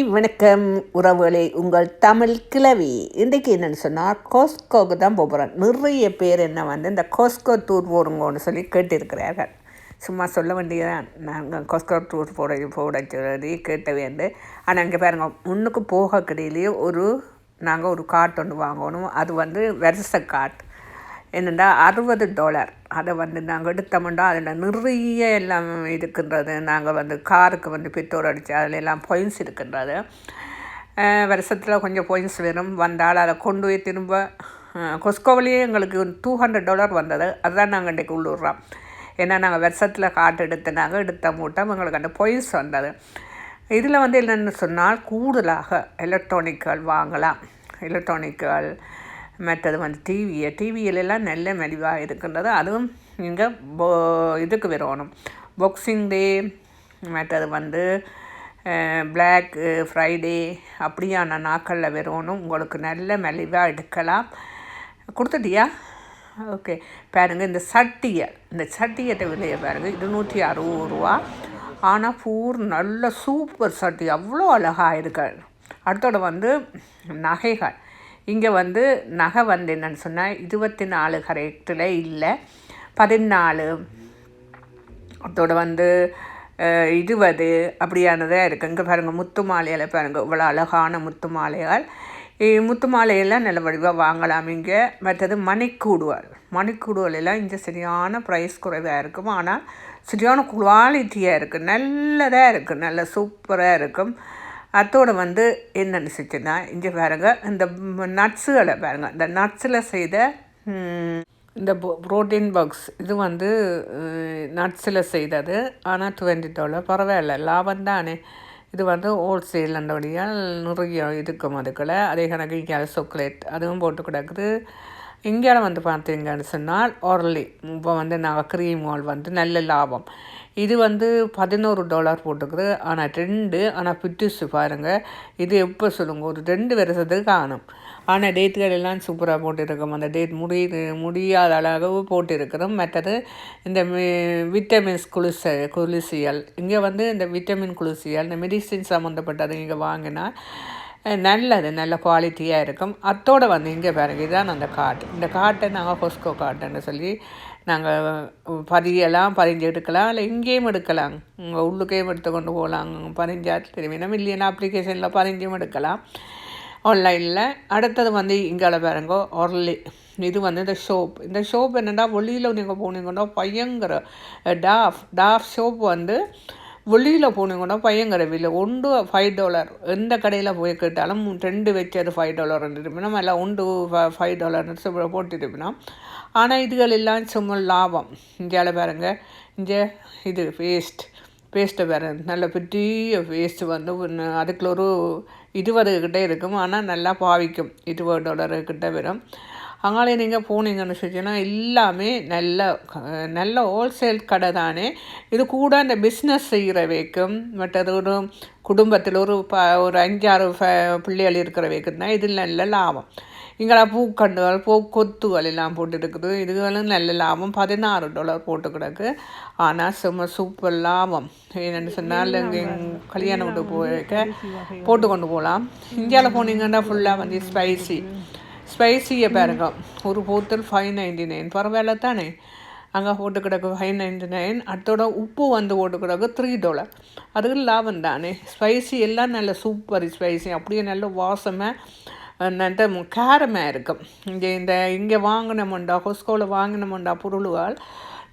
வணக்கம். உறவுகளே உங்கள் தமிழ் கிளவி இன்றைக்கு என்னென்னு சொன்னால் கோஸ்கோவுக்கு தான் போகிறோம் நிறைய பேர் என்ன வந்து இந்த கோஸ்கோ டூர் போடுங்கன்னு சொல்லி கேட்டிருக்கிறார்கள். சும்மா சொல்ல வேண்டியதான் நாங்கள் கோஸ்கோ டூர் போட போட சொல்லி கேட்ட வேண்டு ஆனால் இங்கே பாருங்கள் முன்னுக்கு போக கடையிலேயே ஒரு நாங்கள் ஒரு கார்ட் ஒன்று வாங்கணும். அது வந்து வருஷ கார்ட். என்னென்னா அறுபது டாலர் அதை வந்து நாங்கள் எடுத்தோம்னா அதில் நிறைய எல்லாம் இருக்கின்றது. நாங்கள் வந்து காருக்கு வந்து பெட்ரோல் அடித்து அதில் எல்லாம் பாயிண்ட்ஸ் இருக்கின்றது. வருஷத்தில் கொஞ்சம் பாயிண்ட்ஸ் வரும் வந்தால் அதை கொண்டு போய் திரும்ப கொஸ்கோவிலேயே எங்களுக்கு டூ ஹண்ட்ரட் டாலர் வந்தது. அதுதான் நாங்கள் இன்றைக்கு உள்ளுடுறோம் ஏன்னா நாங்கள் வருஷத்தில் காட்டு எடுத்துனாங்க எடுத்த மூட்டம் எங்களுக்கு அந்த பாயிண்ட்ஸ் வந்தது. இதில் வந்து என்னென்னு சொன்னால் கூடுதலாக எலக்ட்ரானிக்கள் வாங்கலாம். எலக்ட்ரானிக்கள் மற்றது வந்து டிவியை டிவியிலெல்லாம் நல்ல மெலிவாக இருக்கின்றது. அதுவும் இங்கே போ இதுக்கு வரணும் பாக்ஸிங் டே மற்றது வந்து பிளாக் ஃப்ரைடே அப்படியான நாட்களில் வரணும் உங்களுக்கு நல்ல மெலிவாக எடுக்கலாம். கொடுத்துட்டியா? ஓகே பாருங்கள் இந்த சட்டியை இந்த சட்டியத்தை விலையை பாருங்கள் இருநூற்றி அறுபது ரூபா. ஆனால் பூர் நல்ல சூப்பர் சட்டி. அவ்வளோ அழகாக இருக்கு. அடுத்தோட வந்து நகைகள். இங்கே வந்து நகை வந்து என்னென்னு சொன்னால் இருபத்தி நாலு கரெக்டில் இல்லை. பதினாலு. அதோட வந்து இருபது அப்படியானதாக இருக்குது இங்கே பாருங்கள் முத்து மாலையில் பாருங்கள் இவ்வளோ அழகான முத்து மாலைகள். முத்து மாலையெல்லாம் நல்ல வடிவாக வாங்கலாம். இங்கே மற்றது மணிக்கூடுவல் மணிக்கூடுவல் எல்லாம் இங்கே சரியான ப்ரைஸ் குறைவாக இருக்கும். ஆனால் சரியான குவாலிட்டியாக இருக்குது நல்லதாக இருக்குது நல்ல சூப்பராக இருக்கும். அத்தோடு வந்து என்ன நினச்சிச்சுன்னா இங்கே பாருங்க இந்த நட்ஸுகளை பாருங்கள் இந்த நட்ஸில் செய்த இந்த ப்ரோட்டீன் பாக்ஸ் இது வந்து நட்ஸில் செய்தது. ஆனால் டுவெண்ட்டி டாலர் பரவாயில்ல லாபம் தானே. இது வந்து ஹோல்சேல் நிறைய இருக்கும் அதுக்குள்ள அதே கணக்கு இங்கே சாக்லேட் அதுவும் போட்டு கிடக்குது. இங்கே வந்து பார்த்தீங்கன்னு சொன்னால் ஒர்லி இப்போ வந்து நாங்கள் க்ரீம் ஆல் வந்து நல்ல லாபம். இது வந்து பதினோரு டாலர் போட்டுக்குது. ஆனால் ரெண்டு ஆனால் பிட்டுஸு பாருங்கள் இது எப்போ சொல்லுங்கள் ஒரு ரெண்டு வருஷத்துக்கு காணும். ஆனால் டேட்டுகள் எல்லாம் சூப்பராக போட்டிருக்கோம். அந்த டேட் முடி முடியாத அளவு போட்டிருக்கிறோம் மற்றது இந்த விட்டமின்ஸ் குளிச குளிசியல் இங்கே வந்து இந்த விட்டமின் குளிசியல் இந்த மெடிசின் சம்மந்தப்பட்டது இங்கே வாங்கினா நல்லது நல்ல குவாலிட்டியாக இருக்கும். அத்தோடு வந்து இங்கே பாருங்க இதுதான் அந்த காட்டு இந்த காட்டை நாங்கள் ஹொஸ்கோ காட்டுன்னு சொல்லி நாங்கள் பதியலாம் பதிஞ்சு எடுக்கலாம் இல்லை இங்கேயும் எடுக்கலாம். உங்கள் உள்ளுக்கையும் எடுத்து கொண்டு போகலாம். பதிஞ்சா தெரியும்? இல்லைன்னா அப்ளிகேஷனில் பதிஞ்சும் எடுக்கலாம். ஆன்லைனில் அடுத்தது வந்து இங்கால பாருங்க ஒர்லி இது வந்து இந்த ஷோப் இந்த ஷோப் என்னென்னா வெளியில் நீங்கள் போனீங்கன்னா பயங்கர டாஃப் டாஃப் ஷோப் வந்து வெளியில் போனீங்கன்னா பையங்கிற விலை ஒன்று ஃபைவ் டாலர் எந்த கடையில் போய் கேட்டாலும் ரெண்டு வச்சது ஃபைவ் டாலர் இருப்பினா இல்லை ஒன்று ஃபைவ் டாலர்னு போட்டுருப்பினா ஆனால் இதுகள் எல்லாம் சும்மா லாபம். இந்தியாவில் பாருங்க. இங்கே இது வேஸ்ட் பேஸ்ட்டை வேறு. நல்ல பெரிய வேஸ்ட்டு வந்து ஒன்று அதுக்குள்ள ஒரு இருபது கிட்டே இருக்கும். ஆனால் நல்லா பாவிக்கும். இருபது டாலரு கிட்ட வரும். அங்காலே நீங்கள் போனீங்கன்னு சொன்னீங்கன்னா எல்லாமே நல்ல நல்ல ஹோல்சேல் கடை தானே. இது கூட இந்த பிஸ்னஸ் செய்கிற வைக்கும் மற்றது ஒரு குடும்பத்தில் ஒரு ப ஒரு அஞ்சாறு ஃப பிள்ளைகள் இருக்கிற வைக்கும் தான் இது நல்ல லாபம். இங்கெல்லாம் பூக்கண்டுகள் பூ கொத்துகள் எல்லாம் போட்டு இருக்குது இதுகளும் நல்ல லாபம். பதினாறு டாலர் போட்டு கிடக்கு. ஆனால் சும்மா சூப்பர் லாபம். என்னென்னு சொன்னால் இங்கே கல்யாணம் விட்டு போயிருக்க போட்டு கொண்டு போகலாம். இந்தியாவில் போனீங்கன்னா ஃபுல்லாக வந்து ஸ்பைசி ஸ்பைசியை பாருங்க. ஒரு போத்தல் ஃபைவ் நைன்டி நைன் பரவாயில்ல தானே? அங்கே போட்டு கிடக்கு ஃபைவ் நைன்டி நைன் அடுத்தோட உப்பு வந்து போட்டு கிடக்கு த்ரீ டாலர் அதுக்கு லாபம் தானே. ஸ்பைசி எல்லாம் நல்ல சூப்பர் ஸ்பைசி அப்படியே நல்ல வாசமாக நல்ல காரமாக இருக்கும். இங்கே இந்த இங்கே வாங்கினோம்டா ஹொஸ்கோவில் வாங்கினோம்டா பொருள்கள்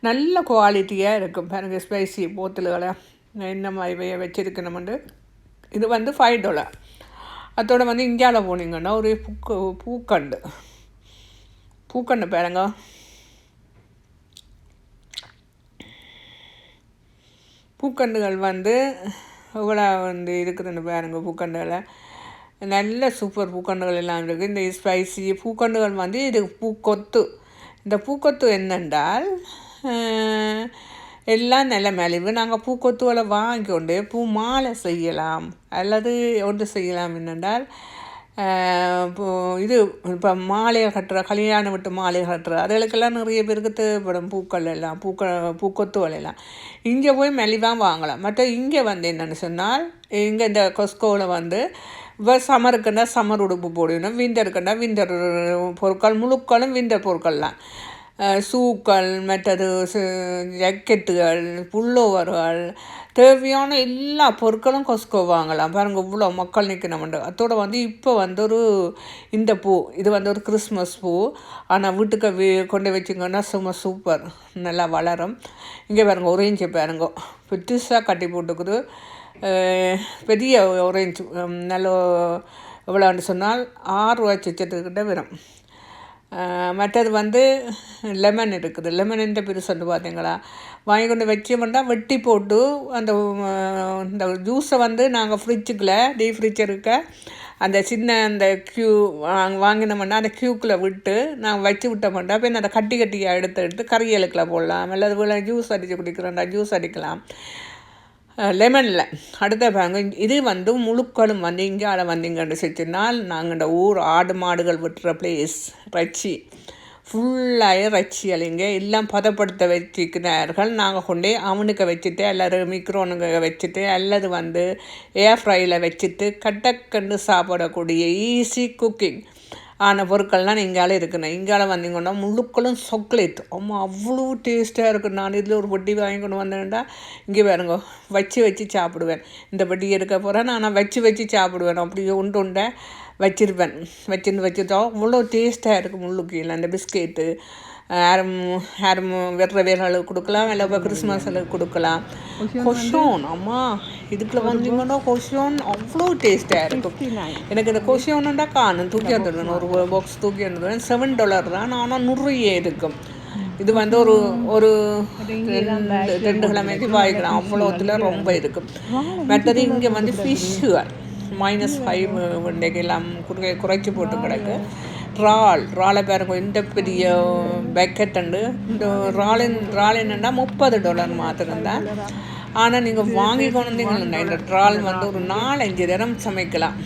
நல்ல குவாலிட்டியாக இருக்கும். பாருங்க ஸ்பைசி போத்தல்களை என்ன மாதிரி வச்சுருக்கணுமெண்டு இது வந்து ஃபைவ் டாலர் அதோட வந்து இந்தியாவில் போனீங்கன்னா ஒரு பூக்கு பூக்கண்டு. பூக்கண்டு பாருங்க. பூக்கண்டுகள் வந்து இவ்வளோ வந்து இருக்குதுன்னு பாருங்க பூக்கண்டுகளை. நல்ல சூப்பர் பூக்கண்டுகள் எல்லாம் இருக்குது இந்த ஸ்பைசி பூக்கண்டுகள் வந்து இது பூக்கொத்து இந்த பூக்கொத்து என்னென்றால் எல்லாம் நல்ல மலிவு நாங்கள் பூக்கொத்துகளை வாங்கி கொண்டு பூ மாலை செய்யலாம். அல்லது ஒன்று செய்யலாம் என்னென்றால் இப்போ இது இப்போ மாலையை கட்டுற கல்யாணம் விட்டு மாலை கட்டுற அதுகளுக்கெல்லாம் நிறைய பேருக்கு தேவைப்படும் பூக்கள் எல்லாம் பூக்க பூக்கொத்துகள் எல்லாம். இங்கே போய் மலிவாக வாங்கலாம். மற்ற இங்கே வந்து என்னென்னு சொன்னால் இங்கே இந்த கொஸ்கோவில் வந்து இப்போ சம்மருக்குன்னா சம்மர் உடுப்பு போடணும் விண்டருக்குன்னா விண்டர் பொருட்கள் முழுக்களும் விண்டர் பொருட்கள் தான் ஷூக்கள் மற்றது சு- புல்லோவர்கள் தேவையான எல்லா பொருட்களும் கொஸ்கோ வாங்கலாம். பாருங்க இவ்வளோ மக்கள் நிற்கணும்ண்டு அதோடு வந்து இப்போ வந்து ஒரு இந்த பூ இது வந்து ஒரு கிறிஸ்மஸ் பூ. ஆனால் வீட்டுக்கு வி கொண்டு வச்சிங்கன்னா சும்மா சூப்பர். நல்லா வளரும். இங்கே பாருங்க ஒரேஞ்சு பாருங்க. பெருசாக கட்டி போட்டுக்குது. பெரிய ஒரேஞ்சு நல்ல எவ்வளோன்னு சொன்னால் ஆறு ரூபா சிச்சத்துக்கிட்ட வரும் மற்றது வந்து லெமன் இருக்குது. லெமன் பேர் சொல்லு பார்த்தீங்களா வாங்கி கொண்டு வச்சோம்னா வெட்டி போட்டு அந்த இந்த ஜூஸை வந்து நாங்கள் ஃப்ரிட்ஜுக்குள்ளே டீ ஃப்ரிட்ஜ் இருக்க அந்த சின்ன அந்த க்யூ வாங்கினோம்னா அந்த க்யூக்குள்ளே விட்டு நாங்கள் வச்சு விட்டோம்னா பின் அதை கட்டி கட்டியாக எடுத்து எடுத்து கறியலுக்குள்ள போடலாம். அல்லது போல் ஜூஸ் அடித்து குடிக்கிறோம்டா ஜூஸ் அடிக்கலாம். லெமனில். அடுத்த பாருங்க இது வந்து முழுக்களும் வந்து இங்கே அதை வந்தீங்கன்னு சொல்லிச்சுனால் நாங்கள் இந்த ஊர் ஆடு மாடுகள் விட்டுற பிளேஸ் ரச்சி. ஃபுல்லாக ரச்சி அலைங்க எல்லாம் பதப்படுத்த வச்சுக்கிறார்கள் நாங்கள் கொண்டே அவனுக்கு வச்சுட்டு அல்லது மிக்ரோனுங்க வச்சுட்டு அல்லது வந்து ஏர் ஃப்ரையில் வச்சுட்டு கட்டக்கண்டு சாப்பிடக்கூடிய ஈஸி குக்கிங் ஆன பொருட்கள்லாம் இங்கால இருக்குண்ணே இங்கால வந்தீங்கன்னா முழுக்களும் சாக்லேட் அம்மா அவ்வளோ டேஸ்ட்டாக இருக்கும் நான் இதில் ஒரு வட்டி வாங்கி கொண்டு வந்தேன்டா. இங்கே பாருங்க வச்சு வச்சு சாப்பிடுவேன். இந்த வட்டி எடுக்க போகிறேன் நான் வச்சு வச்சு சாப்பிடுவேன். அப்படி உண்டு உண்டை வச்சுருப்பேன். வச்சுருந்து வச்சுட்டோம் அவ்வளோ டேஸ்ட்டாக இருக்கும் முள்ளுக்கீழே அந்த பிஸ்கெட்டு யாரும் யாரும் வெற வேர்களுக்கு கொடுக்கலாம் இல்லை இப்போ கிறிஸ்மஸுக்கு கொடுக்கலாம். கொஷோன் அம்மா இதுக்குள்ள வந்தீங்கன்னா கொஷோன் அவ்வளோ டேஸ்ட்டாக இருக்கும். எனக்கு இந்த கொஷோனுண்டா காணும். தூக்கி வந்துடுவேன் ஒரு பாக்ஸ் தூக்கி வந்துடுவேன் செவன் டாலர் தான். ஆனால் நிறைய இருக்கும். இது வந்து ஒரு ஒரு ரெண்டு கிழமைக்கு வாங்கிக்கலாம். அவ்வளோத்துல ரொம்ப இருக்கும். மற்றது இங்கே வந்து ஃபிஷ்ஷுகள் மைனஸ் ஃபைவ் எல்லாம் குறை குறைச்சி போட்டு கிடக்கு. இறால் இறாலை பாருங்க இந்த பெரிய பக்கெட் உண்டு. இந்த இறாலின் இறால் என்னென்னா முப்பது டாலர் மாத்திரம்தான். ஆனால் நீங்கள் வாங்கி கொண்டு வந்தீங்கன்னா இந்த இறால் வந்து ஒரு நாலஞ்சு தினம் சமைக்கலாம்.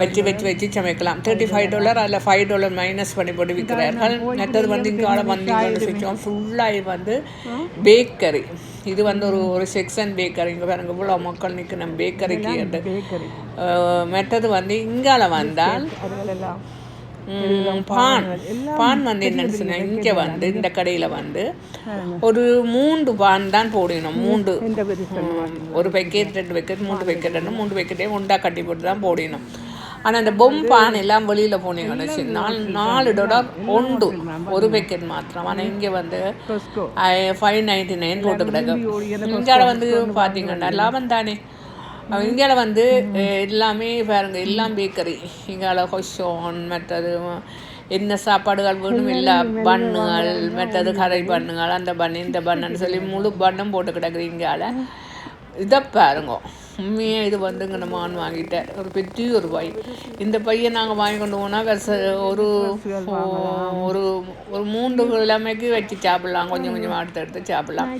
வச்சு வச்சு வச்சு சமைக்கலாம். தேர்ட்டி ஃபைவ் டாலர் அதில் ஃபைவ் டாலர் மைனஸ் பண்ணி போட்டு விற்கிறார்கள் மற்றது வந்து இங்கே ஆள வந்தீங்கன்னு வச்சோம் ஃபுல்லாக வந்து பேக்கரி இது வந்து ஒரு ஒரு செக்ஷன் பேக்கரி இங்கே பாருங்க இவ்வளோ மக்கள் நிற்கணும் பேக்கரிக்கு மற்றது வந்து இங்கால வந்தால் பான். பான். வந்து என்னன்னு இங்கே வந்து இந்த கடையில் வந்து ஒரு மூன்று பான் தான் போடணும். மூன்று. ஒரு பேக்கெட் ரெண்டு பேக்கெட் மூணு பேக்கெட் மூணு பேக்கெட்டே உண்டா கட்டி போட்டு தான் போடணும். ஆனால் இந்த பொம் பான் எல்லாம் வெளியில் போனீங்கன்னு நாலு நாலு டாலர் ஒன்று ஒரு பேக்கெட் மாத்திரம். ஆனால் இங்கே வந்து ஃபைவ் நைன்டி நைன் போட்டு கிடக்கு இங்கே வந்து பார்த்தீங்கன்னா லாபம் தானே. இங்கால வந்து எல்லாமே பாருங்க எல்லாம் பேக்கரி இங்கால கொஷோன் மற்றது என்ன சாப்பாடுகள் வேணும் எல்லா பண்ணுகள் மற்றது கரை பண்ணுகள் அந்த பண்ணு இந்த பண்ணுன்னு சொல்லி முழு பண்ணும் போட்டு கிடக்குது இங்கால இதை பாருங்க. உண்மையாக இது வந்துங்க நம்ம ஆண் வாங்கிட்டேன் ஒரு பெரிய ஒரு பை இந்த பையன் நாங்கள் வாங்கி கொண்டு போனால் ஒரு ஒரு ஒரு மூன்று கிழமைக்கு வச்சு சாப்பிட்லாம். கொஞ்சம் கொஞ்சமாக எடுத்து எடுத்து சாப்பிடலாம்.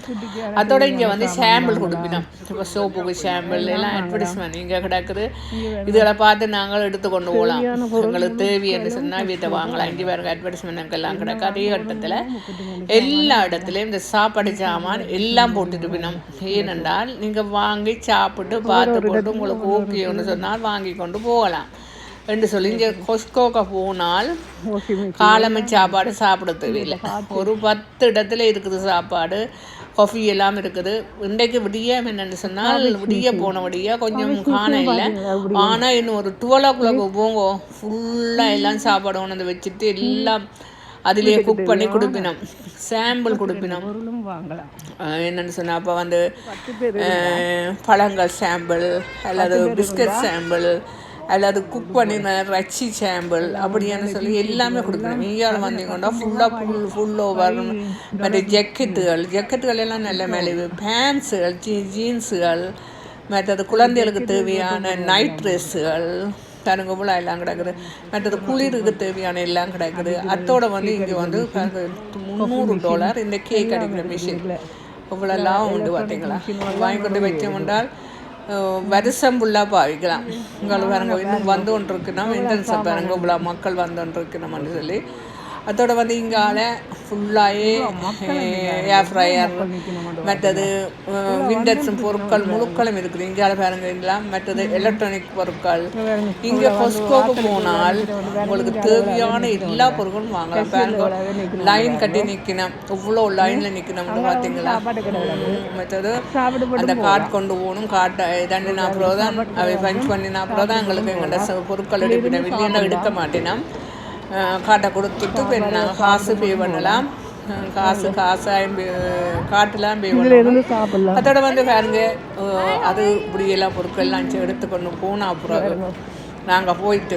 அதோட இங்கே வந்து சாம்பிள் கொடுப்பினோம். இப்போ சோப்புக்கு சாம்பிள் எல்லாம் அட்வர்டைஸ்மெண்ட் இங்கே கிடக்குது. இதுகளை பார்த்து நாங்கள் எடுத்து கொண்டு போகலாம். எங்களுக்கு தேவைன்னு சொன்னால் வீட்டை வாங்கலாம். இங்கே வேறு அட்வர்டைஸ்மெண்ட் எல்லாம் கிடக்கு. அதே கட்டத்தில் எல்லா இடத்துலையும் இந்த சாப்பாடு சாமான் எல்லாம் போட்டுட்டு போனோம் ஏனென்றால் நீங்கள் வாங்கி சாப்பிட்டு பார்த்து போட்டு உங்களுக்கு ஓகேன்னு சொன்னால் வாங்கி கொண்டு போகலாம். என்று சொல்லி இங்கே கொஸ்கோக்க போனால் காலமை சாப்பாடு சாப்பிட தேவையில்லை. ஒரு பத்து இடத்துல இருக்குது சாப்பாடு காஃபி எல்லாம் இருக்குது. இன்றைக்கு விடிய என்னென்னு சொன்னால் விடிய போன விடிய கொஞ்சம் காண இல்லை. ஆனால் இன்னும் ஒரு டுவெல் ஓ கிளாக் போங்க ஃபுல்லாக எல்லாம் சாப்பாடு கொண்டு வந்து வச்சுட்டு எல்லாம் அதிலேயே குக் பண்ணி கொடுப்பினோம். சாம்பிள் கொடுப்பினோம். என்னன்னு சொன்னால் அப்போ வந்து பழங்கள் சாம்பிள் அல்லது பிஸ்கட் சாம்பிள் அல்லது குக் பண்ணின ரச்சி சாம்பிள் அப்படின்னு சொல்லி எல்லாமே கொடுக்கணும். இந்தியாவில் வந்தீங்கன்னா ஃபுல்லாக ஃபுல் ஃபுல் ஓவர் மற்ற ஜக்கெட்டுகள் ஜக்கெட்டுகள் எல்லாம் நல்ல மேலே பேண்ட்ஸுகள் ஜீ ஜீன்ஸுகள் மற்றது குழந்தைகளுக்கு தேவையான நைட் ட்ரெஸ்ஸுகள் தனுங்க எல்லாம் கிடக்குது. மற்றது குளிருக்கு தேவையான எல்லாம் கிடக்குது. அத்தோட வந்து இங்கே வந்து முந்நூறு டாலர் இந்த கேக் அடிக்கிற மிஷின் இவ்வளோலாம் உண்டு பார்த்தீங்களா வாங்கி கொண்டு வச்சோம் என்றால் வருஷம் ஃபுல்லாக பாவிக்கலாம். உங்கள் பாருங்க இன்னும் வந்து கொண்டு இருக்குன்னா என்ட்ரன்ஸை பாருங்க இவ்வளோ மக்கள் வந்து கொண்டு இருக்கணும்னு சொல்லி. அதோட வந்து இங்கால ஃபுல்லாகவே ஏர் ஃப்ரையர் மற்றது விண்டர்ஸும் பொருட்கள் முழுக்களும் இருக்குது. இங்கால பாருங்க மற்றது எலக்ட்ரானிக் பொருட்கள். இங்கே கொஸ்கோக்கு போனால் உங்களுக்கு தேவையான எல்லா பொருட்களும் வாங்கலாம். பாருங்க லைன் கட்டி நிற்கணும் இவ்வளோ லைனில் நிற்கணும்னு பார்த்தீங்களா? மற்றது அந்த கார்டு கொண்டு போகணும். காட்டை தண்டினா அப்புறம் தான். அவை பஞ்ச் பண்ணினா அப்புறம் தான் எங்களுக்கு எங்கள்கிட்ட பொருட்கள் எடுக்கணும் இல்லைன்னா எடுக்க மாட்டேனா? காட்டை கொடுத்துட்டு நாங்கள் காசு பே பண்ணலாம். காசு காசாயும் காட்டுலாம் பே பண்ணலாம் அதோட வந்து பாருங்க அது இப்படியெல்லாம் பொருட்கள்லாம் எடுத்துக்கொண்டு போன அப்புறம் நாங்கள் போயிட்டு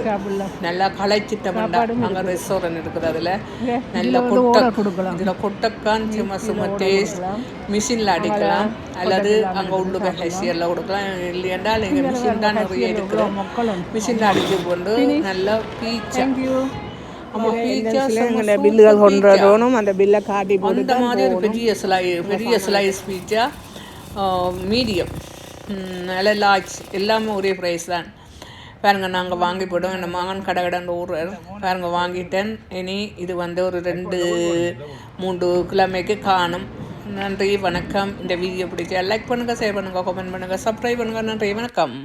நல்லா களைச்சிட்டோம்டா அங்கே ரெஸ்டாரண்ட் இருக்குது அதில். நல்ல கொட்டை இதில் கொட்டைக்கான் சும்மா சும்மா டேஸ்ட் மிஷினில் அடிக்கலாம். அல்லது அங்கே உள்ளுக்க ஹெசியரில் கொடுக்கலாம். இல்லையாண்டா இங்கே மிஷின் தான் நிறைய இருக்குது. மக்களும். மிஷினில் அடித்து கொண்டு நல்லா பீச்சா ஆமாம் பீச்சா எங்களை பில்லுகள் கொண்டு வரணும் அந்த பில்லை காட்டி போட்டு அந்த மாதிரி ஒரு பெரிய ஸ்லை பெரிய ஸ்லைஸ் பீச்சா மீடியம் நல்ல லார்ஜ் எல்லாமே ஒரே ப்ரைஸ் தான் பாருங்க நாங்கள் வாங்கி போட்டோம் என் மகன் கடை கடன் ஊர்றார் பாருங்க வாங்கிட்டேன் இனி இது வந்து ஒரு ரெண்டு மூன்று கிழமைக்கு காணும் நன்றி வணக்கம் இந்த வீடியோ பிடிச்சா லைக் பண்ணுங்கள் ஷேர் பண்ணுங்கள் கமெண்ட் பண்ணுங்கள் சப்ஸ்கிரைப் பண்ணுங்கள் நன்றி வணக்கம்